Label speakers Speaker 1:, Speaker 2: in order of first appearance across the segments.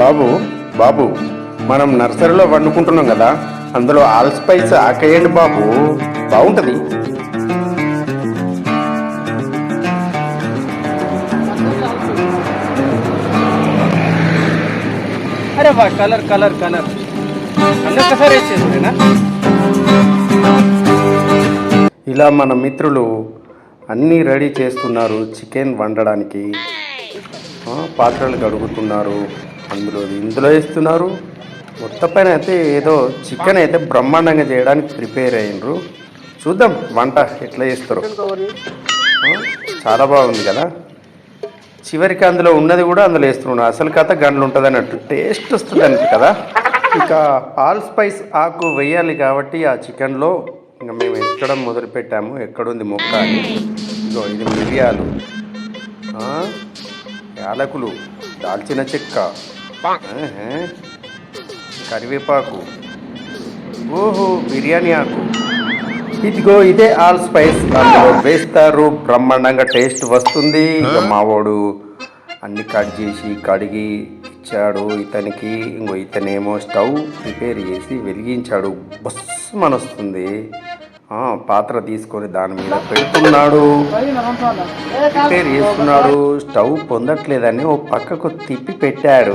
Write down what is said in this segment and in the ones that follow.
Speaker 1: బాబు బాబు మనం నర్సరీలో వండుకుంటున్నాం కదా అందులో ఆల్ స్పైస్ ఆకేయండి బాబు. బాగుంటది.
Speaker 2: అరే వా కలర్ కలర్ కలర్. వేసేసేనా
Speaker 1: ఇలా మన మిత్రులు అన్నీ రెడీ చేస్తున్నారు చికెన్ వండడానికి. పాత్రలు కడుగుతున్నారు. అందులో ఇందులో వేస్తున్నారు మొత్తం పైన అయితే ఏదో చికెన్ అయితే బ్రహ్మాండంగా చేయడానికి ప్రిపేర్ అయ్యిండ్రు చూద్దాం వంట ఎట్లా చేస్తారు. చాలా బాగుంది కదా. చివరికి అందులో ఉన్నది కూడా అందులో వేస్తున్నాడు అసలు కథ గంటలు ఉంటుంది అన్నట్టు టేస్ట్ వస్తుంది అన్నట్టు కదా. ఇక ఆల్ స్పైస్ ఆకు వేయాలి కాబట్టి ఆ చికెన్లో ఇంకా మేము ఎక్కడం మొదలు పెట్టాము. ఎక్కడుంది మొక్క అని. ఇది మిరియాలు. యాలకులు దాల్చిన చెక్క. కరివేపాకు. ఓహో బిర్యానీ ఆకు. ఇదిగో ఇదే ఆల్ స్పైస్. అందులో వేస్తారు బ్రహ్మాండంగా టేస్ట్ వస్తుంది. ఇక మావాడు అన్ని కట్ చేసి కడిగి ఇచ్చాడు. ఇతనికి ఇంకో ఇతనేమో స్టవ్ ప్రిపేర్ చేసి వెలిగించాడు. బస్ వస్తుంది ఆ, పాత్ర తీసుకొని దాని మీద పెడుతున్నాడు. ప్రిపేర్ చేస్తున్నాడు. స్టవ్ పొందట్లేదని ఓ పక్కకు తిప్పి పెట్టాడు.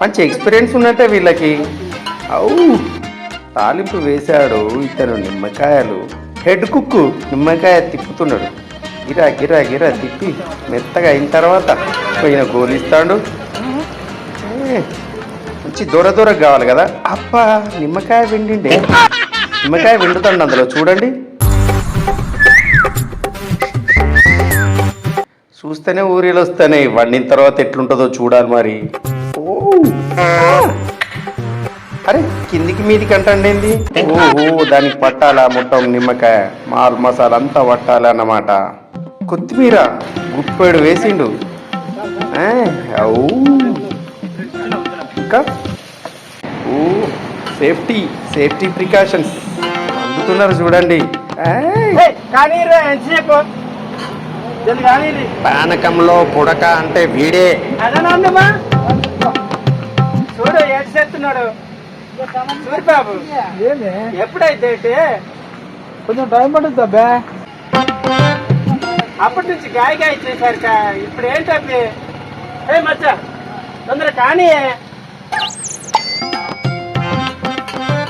Speaker 1: మంచి ఎక్స్పీరియన్స్ ఉన్నట్టే వీళ్ళకి. అవు తాలింపు వేశాడు ఇతను నిమ్మకాయలు. హెడ్ కుక్కు నిమ్మకాయ తిప్పుతున్నాడు. గిరా గిరా గిరా తిప్పి మెత్తగా అయిన తర్వాత పోయిన గోలిస్తాడు. మంచి దూర దూర కావాలి కదా. అబ్బా నిమ్మకాయ వెండిండే నిమ్మకాయ వెండుతాడు అందులో. చూడండి. చూస్తేనే ఊరిలో వస్తాయి వండిన తర్వాత ఎట్లుంటుందో చూడాలి మరి. ఓ. అరే కిందికి మీదికి అంటండి ఓహో దానికి పట్టాలా మొత్తం నిమ్మకాయ? మాల్ మసాలా అంతా పట్టాలి అన్నమాట. కొత్తిమీర గుప్పేడు వేసిండు. ఇంకా? ఓ సేఫ్టీ సేఫ్టీ ప్రికాషన్స్. అందుతున్నారు చూడండి. పానకంలో పుడక అంటే వీడే.
Speaker 2: చూడు ఏడు చేస్తున్నాడు. సూరిబాబు ఎప్పుడైతే?
Speaker 3: కొంచెం టైం పడుతుంది అబ్బా.
Speaker 2: అప్పటి నుంచి గాయ గాయ చేశారు ఇప్పుడు ఏంటబ్బి ఏ మచ్చ తొందర కానీ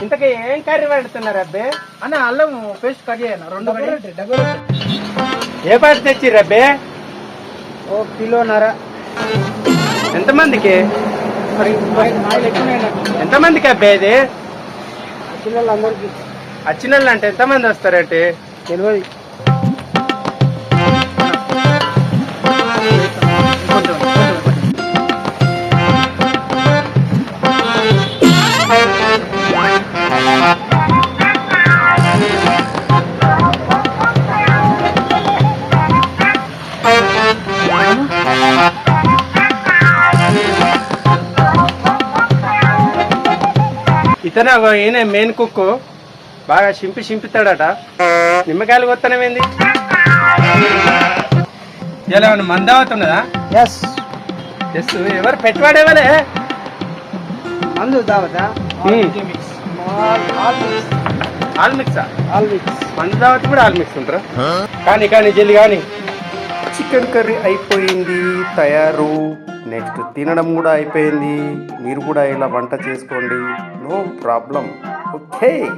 Speaker 2: ఇంతకీ ఏం కర్రీ వండుతున్నారు అబ్బే?
Speaker 3: అన్న అల్లం పేస్ట్ కట్ చేయను. రెండు
Speaker 2: ఏ పాట తెచ్చిర్రు అబ్బే?
Speaker 3: ఓ కిలోన్నర
Speaker 2: ఎంతమందికి? ఎంతమందికి అబ్బే ఇది?
Speaker 3: పిల్లలందరికీ
Speaker 2: వచ్చిన వాళ్ళు అంటే ఎంతమంది వస్తారంటే?
Speaker 3: తెలియదు
Speaker 2: ఇతను ఒక ఈయన మెయిన్ కుక్ బాగా చింపి చింపుతాడట. నిమ్మకాయలు కొత్తనమేంది ఇలా మంద అవుతున్నదా
Speaker 3: ఎస్
Speaker 2: ఎస్ ఎవరు పెట్టువాడేవలే
Speaker 3: మందు దావతా. ఆల్ మిక్స్
Speaker 2: ఆల్ మిక్సా
Speaker 3: ఆల్ మిక్స్
Speaker 2: మందు దావతి కూడా ఆల్ మిక్స్ ఉంటారా? కానీ కానీ జల్లి కానీ.
Speaker 1: చికెన్ కర్రీ అయిపోయింది తయారు. నెక్స్ట్ తినడం కూడా అయిపోయింది. మీరు కూడా ఇలా వంట చేసుకోండి. No problem. ఓకే.